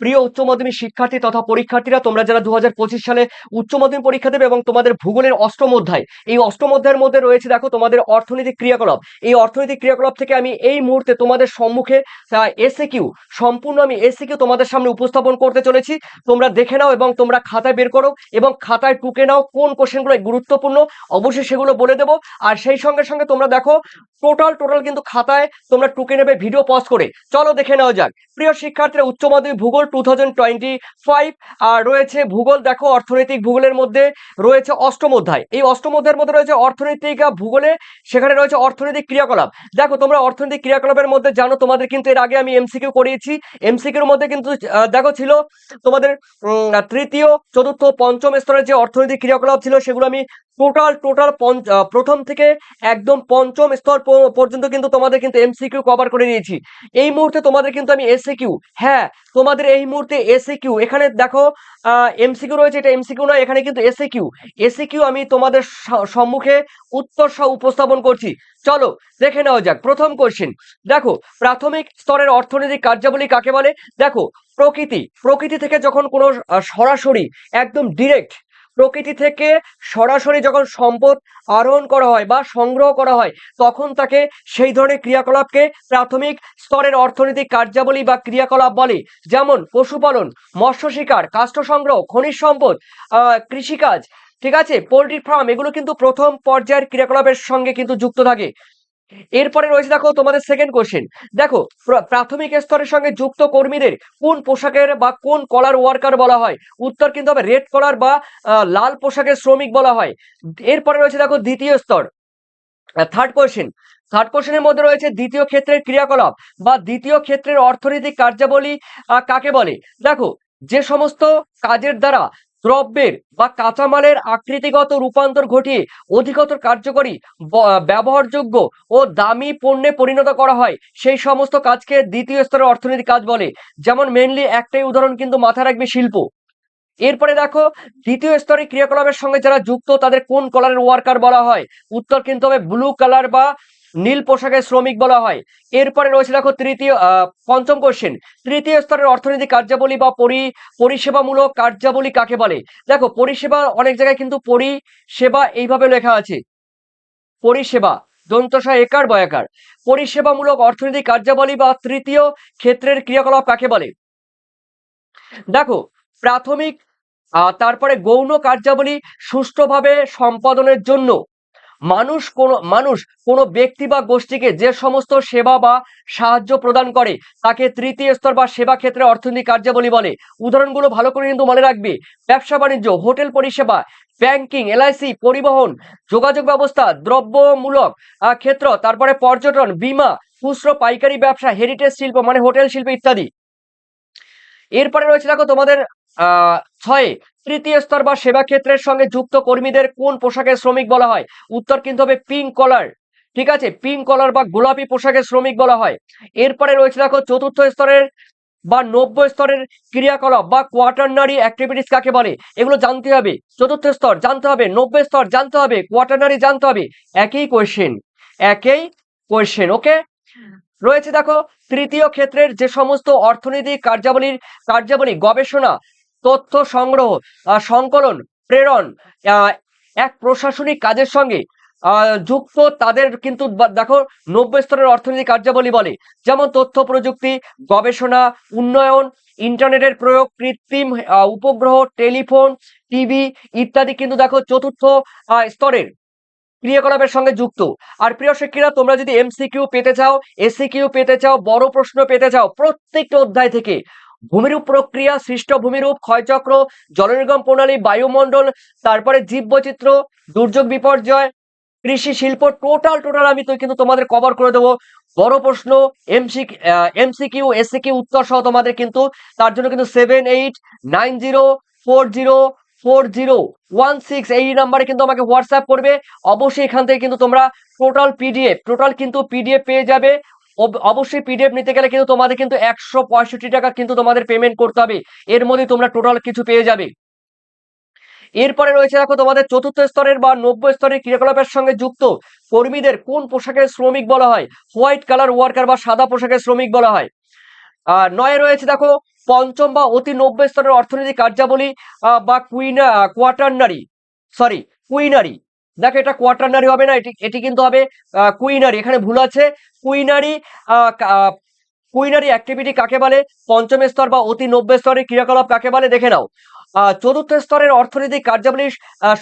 প্রিয় উচ্চ মাধ্যমিক শিক্ষার্থী তথা পরীক্ষার্থীরা, তোমরা যারা দু হাজার পঁচিশ সালে উচ্চ মাধ্যমিক পরীক্ষা দেবে এবং তোমাদের ভূগোলের অষ্টম অধ্যায়, এই অষ্টম অধ্যায়ের মধ্যে রয়েছে দেখো তোমাদের অর্থনৈতিক ক্রিয়াকলাপ। এই অর্থনৈতিক ক্রিয়াকলাপ থেকে আমি এই মুহূর্তে তোমাদের সম্মুখে এসে কিউ সম্পূর্ণ আমি এসে কিউ তোমাদের সামনে উপস্থাপন করতে চলেছি। তোমরা দেখে নাও এবং তোমরা খাতায় বের করো এবং খাতায় টুকে নাও কোন কোশ্চেনগুলো গুরুত্বপূর্ণ। অবশ্যই সেগুলো বলে দেবো। আর সেই সঙ্গে সঙ্গে তোমরা দেখো, টোটাল টোটাল কিন্তু খাতায় তোমরা টুকে নেবে ভিডিও পজ করে। চলো দেখে নেওয়া যাক। প্রিয় শিক্ষার্থীরা, উচ্চ মাধ্যমিক ভূগোল টু থাউজেন্ড টোয়েন্টি ফাইভ আর রয়েছে ভূগোল। দেখো, অর্থনৈতিক ভূগোলের মধ্যে রয়েছে অষ্টম অধ্যায়। এই অষ্টম অধ্যায়ের মধ্যে রয়েছে অর্থনৈতিক ভূগোলে, সেখানে রয়েছে অর্থনৈতিক ক্রিয়াকলাপ। দেখো, তোমরা অর্থনৈতিক ক্রিয়াকলাপের মধ্যে জানো, তোমাদের কিন্তু এর আগে আমি এমসিকিউ করিয়েছি। এমসিকিউর মধ্যে কিন্তু দেখো ছিল তোমাদের তৃতীয়, চতুর্থ, পঞ্চম স্তরের যে অর্থনৈতিক ক্রিয়াকলাপ ছিল, সেগুলো আমি টোটাল টোটাল প্রথম থেকে একদম পঞ্চম স্তর পর্যন্ত কিন্তু তোমাদের কিন্তু এমসিকিউ কভার করে নিয়েছি। এই মুহূর্তে তোমাদের কিন্তু আমি এসে কিউ হ্যাঁ তোমাদের এই মুহূর্তে এসে কিউ এখানে দেখো এমসিকিউ রয়েছে, এটা এমসিকিউ নয়, এখানে কিন্তু এসে কিউ এসে কিউ আমি তোমাদের সম্মুখে উত্তর সহ উপস্থাপন করছি। চলো, দেখে নেওয়া যাক। প্রথম কোশ্চেন দেখো, প্রাথমিক স্তরের অর্থনৈতিক কার্যাবলী কাকে বলে? দেখো, প্রকৃতি। প্রকৃতি থেকে যখন কোনো সরাসরি, একদম ডিরেক্ট প্রকৃতি থেকে সরাসরি যখন সম্পদ আরোহণ করা হয় বা সংগ্রহ করা হয়, তখন তাকে সেই ধরনের ক্রিয়াকলাপকে প্রাথমিক স্তরের অর্থনৈতিক কার্যাবলী বা ক্রিয়াকলাপ বলে। যেমন পশুপালন, মৎস্য শিকার, কাষ্ঠ সংগ্রহ, খনিজ সম্পদ কৃষিকাজ, ঠিক আছে? পোলট্রি ফার্ম, এগুলো কিন্তু প্রথম পর্যায়ের ক্রিয়াকলাপের সঙ্গে কিন্তু যুক্ত থাকে। এরপরে রয়েছে দেখো তোমাদের সেকেন্ড কোশ্চেন দেখো, প্র- প্রাথমিক স্তরের সঙ্গে যুক্ত কর্মীদের কোন পোশাকের বা কোন কলার ওয়ার্কার বলা হয়? উত্তর কিন্তু হবে রেড কলার বা লাল পোশাকের শ্রমিক বলা হয়। এরপরে রয়েছে দেখো দ্বিতীয় স্তর। থার্ড কোশ্চেন থার্ড কোশ্চেনের মধ্যে রয়েছে দ্বিতীয় ক্ষেত্রের ক্রিয়াকলাপ বা দ্বিতীয় ক্ষেত্রের অর্থনৈতিক কার্যাবলী কাকে বলে? দেখো, যে সমস্ত কাজের দ্বারা দ্রব্যের বা কাঁচামালের আকৃতিগত রূপান্তর ঘটিয়ে অধিকতর কার্যকরী ব্যবহারযোগ্য ও দামি পণ্যে পরিণত করা হয়। সেই সমস্ত কাজকে দ্বিতীয় স্তরের অর্থনৈতিক কাজ বলে। যেমন মেনলি একটাই উদাহরণ কিন্তু মাথায় রাখবে শিল্প। এরপরে দেখো, দ্বিতীয় স্তরে ক্রিয়াকলাপের সঙ্গে যারা যুক্ত, তাদের কোন কালারের ওয়ার্কার বলা হয়? উত্তর কিন্তু হবে ব্লু কালার বা নীল পোশাকের শ্রমিক বলা হয়। এরপরে রয়েছে দেখো তৃতীয় পঞ্চম কোশ্চেন তৃতীয় স্তরের অর্থনৈতিক কার্যাবলী বা পরি, পরিষেবামূলক কার্যাবলী কাকে বলে? দেখো পরিষেবা অনেক জায়গায় কিন্তু পরিষেবা এইভাবে লেখা আছে। পরিষেবা, দন্তসা, একার, বয়াকার। পরিষেবামূলক অর্থনৈতিক কার্যাবলী বা তৃতীয় ক্ষেত্রের ক্রিয়াকলাপ কাকে বলে? দেখো প্রাথমিক তারপরে গৌণ কার্যাবলী সুষ্ঠুভাবে সম্পাদনের জন্য মানুষ কোন, মানুষ কোনো ব্যক্তি বা গোষ্ঠীকে যে সমস্ত সেবা বা সাহায্য প্রদান করে, তাকে তৃতীয় স্তর বা সেবা ক্ষেত্রে অর্থনৈতিক কার্যাবলী বলে। উদাহরণগুলো ভালো করে কিন্তু মনে রাখবে। ব্যবসা, বাণিজ্য, হোটেল পরিষেবা, ব্যাংকিং, এলআইসি, পরিবহন, যোগাযোগ ব্যবস্থা, দ্রব্যমূলক ক্ষেত্র, তারপরে পর্যটন, বীমা, খুচরো, পাইকারি ব্যবসা হেরিটেজ শিল্প মানে হোটেল, শিল্প ইত্যাদি। এরপরে রয়েছে দেখো তোমাদের আহ ছয়ে তৃতীয় স্তর বা সেবা ক্ষেত্রের সঙ্গে যুক্ত কর্মীদের কোন পোশাকের শ্রমিক বলা হয়? উত্তর কিন্তু হবে পিঙ্ক কলার ঠিক আছে? পিঙ্ক কলার বা গোলাপি পোশাকের শ্রমিক বলা হয়। এরপরে রয়েছে দেখো চতুর্থ স্তরের বা নব্য স্তরের ক্রিয়াকলাপ বা কোয়াটারনারি অ্যাক্টিভিটিস কাকে বলে? এগুলো জানতে হবে। চতুর্থ স্তর জানতে হবে, নব্য স্তর জানতে হবে কোয়াটারনারি জানতে হবে। একই কোয়েশ্চেন একই কোয়েশ্চেন ওকে রয়েছে দেখো তৃতীয় ক্ষেত্রের যে সমস্ত অর্থনৈতিক কার্যাবলীর, কার্যাবলী গবেষণা তথ্য সংগ্রহ সংকলন, প্রেরণ এক প্রশাসনিক কাজের সঙ্গে যুক্ত তাদের কিন্তু দেখো নব্বই স্তরের অর্থনৈতিক কার্যাবলী বলে। যেমন তথ্য প্রযুক্তি, গবেষণা, উন্নয়ন, ইন্টারনেটের প্রয়োগ, কৃত্রিম উপগ্রহ, টেলিফোন, টিভি ইত্যাদি কিন্তু দেখো চতুর্থ স্তরের ক্রিয়াকলাপের সঙ্গে যুক্ত। আর প্রিয় শিক্ষিরা, তোমরা যদি এমসিকিউ পেতে চাও এসিকিউ পেতে চাও, বড় প্রশ্ন পেতে চাও, প্রত্যেকটা অধ্যায় থেকে ভূমিরূপ প্রক্রিয়া, সৃষ্ট ভূমিরূপ, ক্ষয়চক্র, জলনির্গম প্রণালী, বায়ুমণ্ডল, তারপরে জীববৈচিত্র্য, দুর্যোগ বিপর্যয়, কৃষি শিল্প টোটাল টোটাল আমি তো কিন্তু তোমাদের কভার করে দেবো। বড় প্রশ্ন এমসি এমসিকিউ এসিকিউ উত্তর সহ তোমাদের কিন্তু, তার জন্য কিন্তু seven eight nine zero four zero four zero one six এই নাম্বারে কিন্তু আমাকে হোয়াটসঅ্যাপ করবে। অবশ্যই এখান থেকে কিন্তু তোমরা টোটাল পিডিএফ টোটাল কিন্তু পিডিএফ পেয়ে যাবে। অবশ্যই পিডিএফ নিতে গেলে কিন্তু তোমাদের কিন্তু একশো পঁয়ষট্টি টাকা কিন্তু তোমাদের পেমেন্ট করতে হবে। এর মধ্যে তোমরা টোটাল কিছু পেয়ে যাবে। এরপরে রয়েছে দেখো তোমাদের চতুর্থ স্তরের বা নব্য স্তরের ক্রিয়াকলাপের সঙ্গে যুক্ত। কর্মীদের কোন পোশাকের শ্রমিক বলা হয়? হোয়াইট কালার ওয়ার্কার বা সাদা পোশাকের শ্রমিক বলা হয়। আর নয়ে রয়েছে দেখো, পঞ্চম বা অতি নব্য স্তরের অর্থনৈতিক কার্যাবলী বা কুইনা কোয়াটার্নারি সরি কুইনারি। দেখো, এটা কোয়াটার্নারি হবে না, এটি এটি কিন্তু হবে কুইনারি এখানে ভুল আছে। কুইনারি কুইনারি অ্যাক্টিভিটি কাকে বলে? পঞ্চম স্তর বা অতি নব্য স্তরের ক্রিয়াকলাপ কাকে বলে? দেখে নাও। চতুর্থ স্তরের অর্থনৈতিক কার্যাবলীর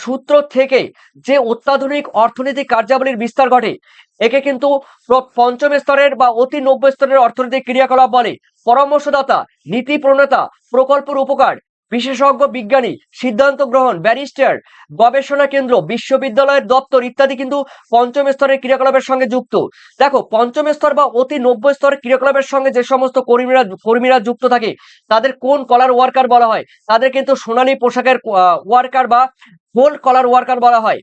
সূত্র থেকে যে অত্যাধুনিক অর্থনৈতিক কার্যাবলীর বিস্তার ঘটে, একে কিন্তু পঞ্চম স্তরের বা অতি নব্য স্তরের অর্থনৈতিক ক্রিয়াকলাপ বলে। পরামর্শদাতা, নীতি প্রণেতা, প্রকল্পের উপকার বিশেষজ্ঞ, বিজ্ঞানী, সিদ্ধান্ত গ্রহণ, ব্যারিস্টার, গবেষণা কেন্দ্র, বিশ্ববিদ্যালয়ের দপ্তর ইত্যাদি কিন্তু পঞ্চম স্তরের ক্রিয়াকলাপের সঙ্গে যুক্ত। দেখো, পঞ্চম স্তর বা অতি নব্য স্তরের ক্রিয়াকলাপের সঙ্গে যে সমস্ত কর্মীরা কর্মীরা যুক্ত থাকে, তাদের কোন কলার ওয়ার্কার বলা হয়? তাদের কিন্তু সোনালী পোশাকের ওয়ার্কার বা গোল্ড কলার ওয়ার্কার বলা হয়।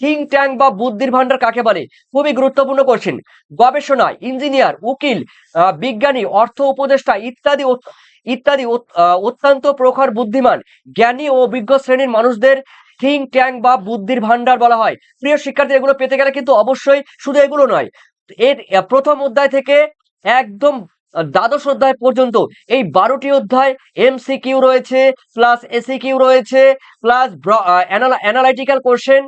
থিঙ্ক ট্যাঙ্ক বা বুদ্ধির ভান্ডার কাকে বলে? খুবই গুরুত্বপূর্ণ কোশ্চেন গবেষণা ইঞ্জিনিয়ার উকিল বিজ্ঞানী, অর্থ উপদেষ্টা ইত্যাদি ইত্যাদি অত্যন্ত প্রখর বুদ্ধিমান, জ্ঞানী ও অভিজ্ঞ শ্রেণির মানুষদের থিঙ্ক ট্যাঙ্ক বা বুদ্ধির ভান্ডার বলা হয়। প্রিয় শিক্ষার্থী, এগুলো পেতে গেলে কিন্তু অবশ্যই শুধু এগুলো নয়। এর প্রথম অধ্যায় থেকে একদম দ্বাদশ অধ্যায় পর্যন্ত। এই বারোটি অধ্যায় এমসি কিউ রয়েছে প্লাস এসি কিউ রয়েছে প্লাস অ্যানালাইটিক্যাল কোশ্চেন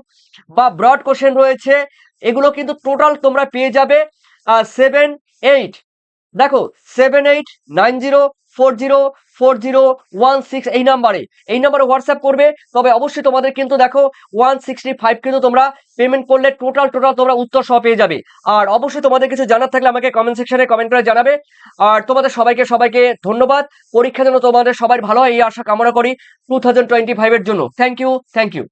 বা ব্রড কোশ্চেন রয়েছে। এগুলো কিন্তু টোটাল তোমরা পেয়ে যাবে সেভেন এইট দেখো seven eight nine zero four zero four zero, one six এই নাম্বারে। এই নাম্বারে হোয়াটসঅ্যাপ করবে, তবে অবশ্যই তোমাদের কিন্তু দেখো ওয়ান সিক্সটি ফাইভ কিন্তু তোমরা পেমেন্ট করলে টোটাল টোটাল তোমরা উত্তর সহ পেয়ে যাবে। আর অবশ্যই তোমাদের কিছু জানার থাকলে আমাকে কমেন্ট সেকশনে কমেন্ট করে জানাবে। আর তোমাদের সবাইকে সবাইকে ধন্যবাদ। পরীক্ষা যেন তোমাদের সবাই ভালো হয়, এই আশা কামনা করি। টু থাউজেন্ড টোয়েন্টি ফাইভের জন্য। Thank you thank you